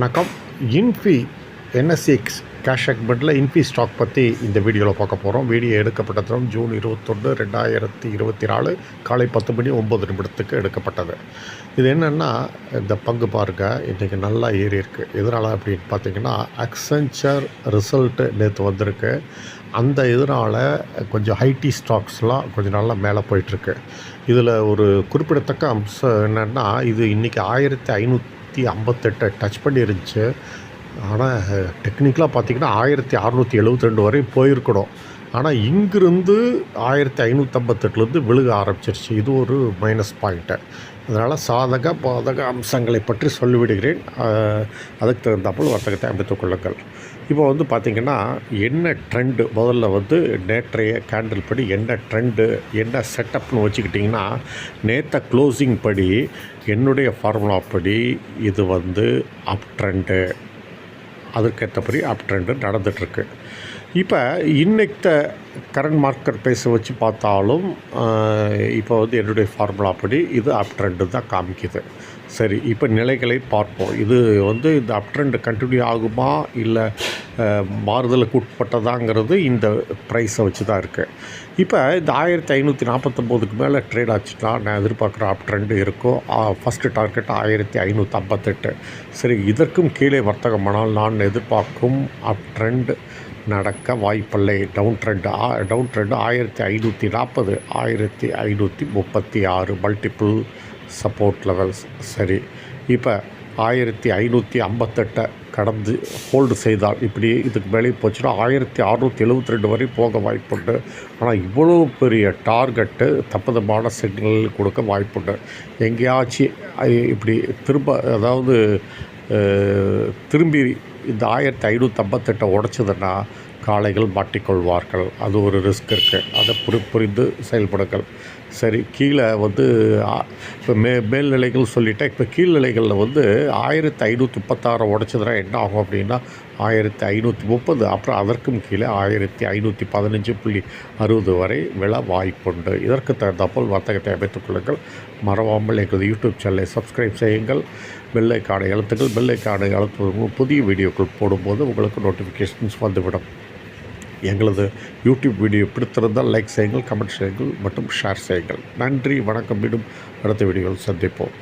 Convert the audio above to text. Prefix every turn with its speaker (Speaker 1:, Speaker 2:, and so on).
Speaker 1: வணக்கம். இன்ஃபி என்எஸ்சிக்ஸ் கேஷ் செக்மெண்ட்டில் இன்ஃபி ஸ்டாக் பற்றி இந்த வீடியோவில் பார்க்க போகிறோம் வீடியோ எடுக்கப்பட்ட தரம் ஜூன் இருபத்தொன்று ரெண்டாயிரத்தி இருபத்தி நாலு காலை பத்து மணி ஒம்பது நிமிடத்துக்கு எடுக்கப்பட்டது. இது என்னென்னா இந்த பங்கு பாருங்க இன்றைக்கி நல்லா ஏறி இருக்குது எதனால் அப்படின்னு பார்த்தீங்கன்னா அக்சென்ச்சர் ரிசல்ட்டு நேற்று வந்திருக்கு. அந்த இதனால் கொஞ்சம் ஹைடி ஸ்டாக்ஸ்லாம் கொஞ்சம் நல்லா மேலே போயிட்டுருக்கு இதில் ஒரு குறிப்பிடத்தக்க அம்சம் என்னென்னா இது இன்றைக்கி ஆயிரத்தி ஐநூற்றி ஐம்பத்தெட்டை டச் பண்ணிருந்துச்சு. ஆனால் டெக்னிக்கலாக பார்த்தீங்கன்னா ஆயிரத்தி அறநூற்றி எழுபத்தி ரெண்டு வரையும் போயிருக்கணும். ஆனால் இங்கிருந்து ஆயிரத்தி ஐநூற்றம்பத்தெட்டுலேருந்து விழுக ஆரம்பிச்சிருச்சு. இது ஒரு மைனஸ் பாயிண்ட்டு அதனால் சாதக பாதக அம்சங்களை பற்றி சொல்லிவிடுகிறேன். அதுக்கு தகுந்தாப்பில் வர்த்தகத்தை அமைத்துக் கொள்ளுங்கள். இப்போ வந்து பார்த்திங்கன்னா என்ன ட்ரெண்டு முதல்ல வந்து நேற்றைய கேண்டில் படி என்ன ட்ரெண்டு என்ன செட்டப்னு வச்சுக்கிட்டிங்கன்னா நேற்ற க்ளோசிங் படி என்னுடைய ஃபார்முலா படி இது வந்து அப் ட்ரெண்டு அதற்கேற்றபடி அப் ட்ரெண்டு நடந்துகிட்ருக்கு இப்போ இன்னைத்த கரண்ட் மார்க்கெட் பேச வச்சு பார்த்தாலும் இப்போ வந்து என்னுடைய ஃபார்முலா படி இது அப் ட்ரெண்டு தான் காமிக்குது. சரி இப்போ நிலைகளை பார்ப்போம். இது வந்து இந்த அப் ட்ரெண்டு கண்டினியூ ஆகுமா? இல்லை மாறுதலுக்கு உட்பட்டதாங்கிறது இந்த ப்ரைஸை வச்சு தான் இருக்குது இப்போ இந்த ஆயிரத்தி ஐநூற்றி நாற்பத்தொம்போதுக்கு மேலே ட்ரேட் ஆச்சுன்னா நான் எதிர்பார்க்குற அப் ட்ரெண்டு இருக்கும் ஃபஸ்ட்டு டார்கெட் ஆயிரத்தி ஐநூற்றி ஐம்பத்தெட்டு. சரி இதற்கும் கீழே வர்த்தகமானால் நான் எதிர்பார்க்கும் அப் ட்ரெண்ட் நடக்க வாய்ப்பில்லை. டவுன் ட்ரெண்ட் டவுன் ட்ரெண்ட் ஆயிரத்தி ஐநூற்றி நாற்பது ஆயிரத்தி ஐநூற்றி முப்பத்தி ஆறு மல்டிபிள் சப்போர்ட் லெவல்ஸ் சரி. இப்போ ஆயிரத்தி ஐநூற்றி ஐம்பத்தெட்டை கடந்து ஹோல்டு செய்தால் இப்படி இதுக்கு மேலே போச்சுன்னா ஆயிரத்தி அறநூற்றி எழுபத்தி ரெண்டு வரை போக வாய்ப்புண்டு. ஆனால் இவ்வளோ பெரிய டார்கெட்டு தப்புதமான சிக்னல் கொடுக்க வாய்ப்புண்டு. எங்கேயாச்சும் இப்படி திரும்ப அதாவது திரும்பி இந்த ஆயிரத்தி ஐநூற்றி ஐம்பத்தெட்டை உடச்சதுன்னா காளைகள் மாட்டிக்கொள்வார்கள். அது ஒரு ரிஸ்க் இருக்குது அதை புரி புரிந்து செயல்படுங்கள். சரி கீழே வந்து இப்போ மே மேல்நிலைகள் சொல்லிட்டேன் இப்போ கீழ்நிலைகளில் வந்து ஆயிரத்தி ஐநூற்றி முப்பத்தாறு உடச்சதுனா என்ன ஆகும் அப்படின்னா ஆயிரத்தி ஐநூற்றி முப்பது. அப்புறம் அதற்கும் கீழே ஆயிரத்தி ஐநூற்றி பதினஞ்சு புள்ளி அறுபது வரை விலை வாய்ப்புண்டு. இதற்கு தகுந்தாப்போல் வர்த்தகத்தை அமைத்துக் கொள்ளுங்கள். மறவாமல் எங்களது யூடியூப் சேனலை சப்ஸ்கிரைப் செய்யுங்கள். வெள்ளைக்காடை எழுத்துக்கள் வெள்ளைக்காடை எழுத்து புதிய வீடியோக்கள் போடும்போது உங்களுக்கு நோட்டிஃபிகேஷன்ஸ் வந்துவிடும். எங்களது யூடியூப் வீடியோ பிடித்திருந்தால் லைக் செய்யுங்கள் கமெண்ட் செய்யுங்கள் மற்றும் ஷேர் செய்யுங்கள். நன்றி வணக்கம். மீண்டும் அடுத்த வீடியோவில் சந்திப்போம்.